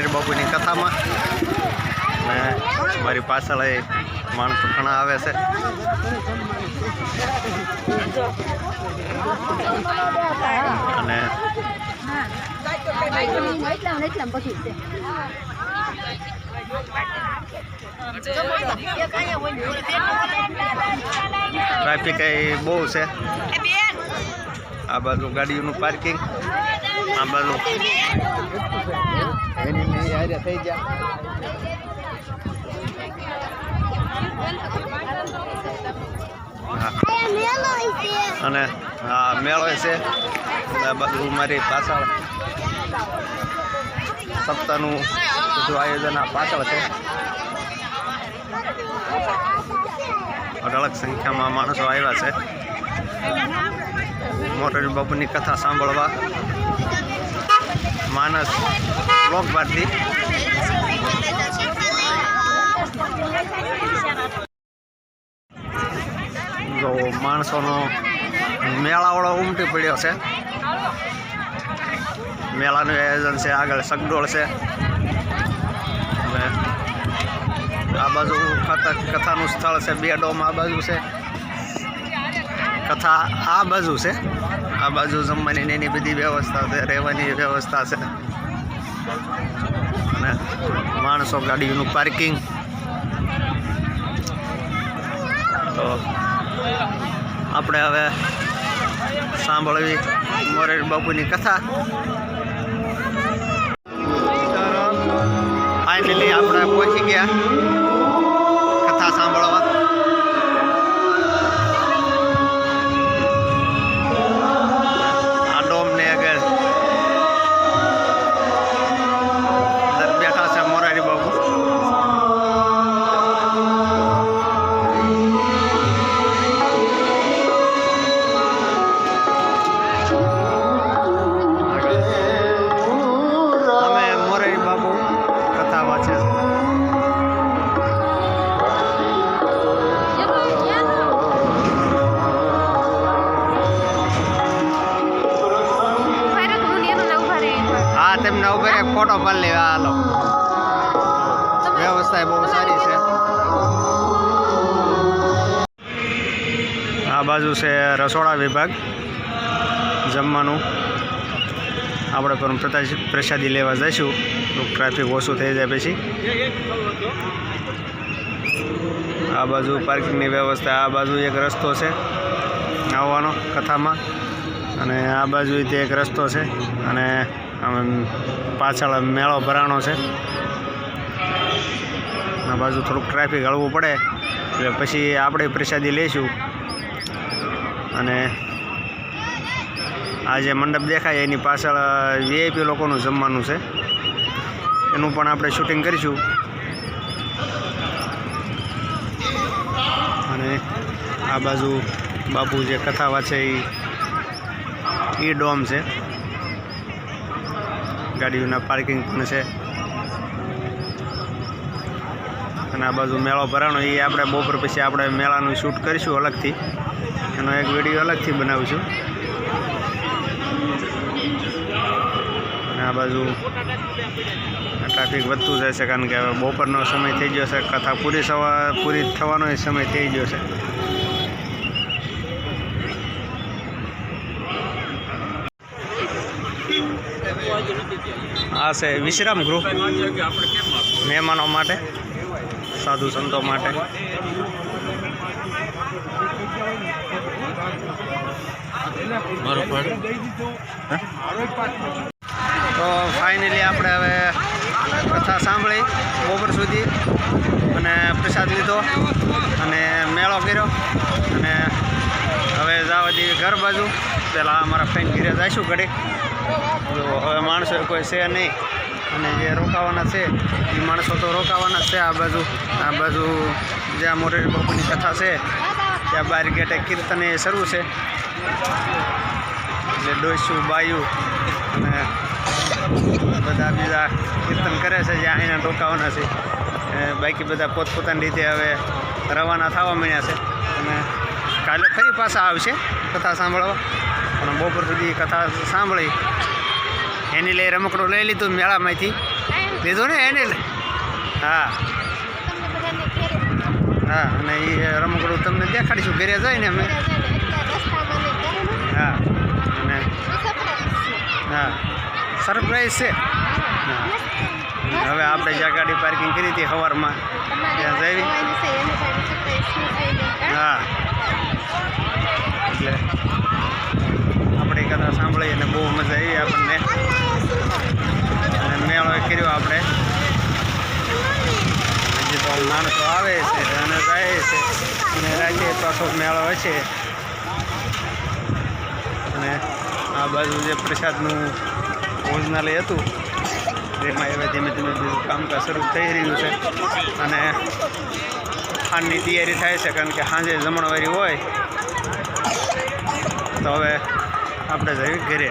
મોરારી બાપુની કથામાં. અને મારી પાછળ એ માણસો ઘણા આવે છે. અને ટ્રાફિક એ બહુ છે. આ બાજુ ગાડીઓનું પાર્કિંગ, આ બાજુ હારે થઈ ગયા અને, હા, મેળો છે. બધું મારી પાછળ સપ્તાહનું બધું આયોજન આ પાછળ છે. અઢળક સંખ્યામાં માણસો આવ્યા છે. મોટરી બાપુની કથા સાંભળવા. માનસ લોક ભારતી જો માણસોનો મેળાવાળો ઉમટી પડ્યો છે. મેળાનું આયોજન છે, આગળ સગડોળ છે. આ બાજુ કથા કથાનું સ્થળ છે, બે ડોમ આ બાજુ છે. કથા આ બાજુ છે. આ બાજુ જમવાની એની બધી વ્યવસ્થા છે, રહેવાની વ્યવસ્થા છે. અને માણસો ગાડીનું પાર્કિંગ. તો આપણે હવે સાંભળવી મોરેર બાપુની કથા. ફાઇનલી આપણે પહોંચી ગયા. છે. હા તેમને ઉભે ફોટો પાડી લેવા હાલો. વ્યવસ્થા બહુ સારી છે. આ બાજુ છે રસોડા વિભાગ જમવાનું. આપણે પણ પ્રસાદી લેવા જઈશું. ટ્રાફિક ઓછું થઈ જાય પછી. આ બાજુ પાર્કિંગની વ્યવસ્થા, આ બાજુ એક રસ્તો છે આવવાનો કથામાં. અને આ બાજુ તે એક રસ્તો છે અને પાછળ મેળો ભરાણો છે. આ બાજુ થોડુંક ટ્રાફિક હળવું પડે. એટલે પછી આપણે પ્રસાદી લઈશું. અને આ જે મંડપ દેખાય, એની પાછળ વીઆઈપી લોકોનું જમવાનું છે. એનું પણ આપણે શૂટિંગ કરીશું. અને આ બાજુ બાપુ જે કથા વાંચે એ ડોમ છે. ગાડીઓના પાર્કિંગ પણ છે. અને આ બાજુ મેળો ભરાણો એ આપણે બપોર પછી આપણે મેળાનું શૂટ કરીશું અલગથી. એનો એક વીડિયો અલગથી બનાવીશું. આ બાજુ ટ્રાફિક વધતું જશે કારણ કે હવે બપોરનો સમય થઈ ગયો છે. કથા પૂરી સવા પૂરી થવાનો સમય થઈ ગયો છે. આ છે વિશ્રામ ગૃહ મહેમાનો માટે, સાધુ સંતો માટે. તો ફાઇનલી આપણે હવે કથા સાંભળી, બપોર સુધી. અને પ્રસાદ લીધો અને મેળો કર્યો. અને હવે જવા દઈએ ઘર બાજુ. પહેલાં અમારા ફ્રેન્ડ ઘીરે જઈશું ઘડી જો હવે માણસો કોઈ છે નહીં. અને જે રોકાવાના છે, એ માણસો તો રોકાવાના છે આ બાજુ. આ બાજુ જ્યાં મોરેરી બાપુની કથા છે, ત્યાં બાર ગેટે કીર્તન એ શરૂ છે. એટલે ડોસું બાયું અને બધા બીજા કીર્તન કરે છે જે અહીંના ટોકાઓના છે. બાકી બધા પોતપોતાની રીતે હવે રવાના થવા મળ્યા છે. અને કાલે ફરી પાછા આવશે કથા સાંભળવા. પણ બપોર સુધી કથા સાંભળી. એની લઈ રમકડું લઈ લીધું મેળામાંથી. લીધું ને એને લઈ? હા. હા અને એ રમકડું તમને દેખાડીશું. ઘરે જઈને અમે. હા અને હા. સરપ્રાઈઝ છે. હવે આપણે જ્યાં ગાડી પાર્કિંગ કરી હતી સવારમાં ત્યાં જઈ હા. એટલે આપણે કથા સાંભળીએ અને બહુ મજા આવી આપણને. અને મેળો કર્યો આપણે. હજી તો માણસો આવે છે અને જાય છે. અને રાતે પાછો મેળો છે અને આ બાજુ જે પ્રસાદનું ભોજનાલય હતું. તેમાં હવે ધીમે ધીમે બીજું કામકાજ શરૂ થઈ રહ્યું છે. અને ખાંડની તૈયારી થાય છે, કારણ કે સાંજે જમણવારી હોય. તો હવે આપણે જઈએ ઘરે.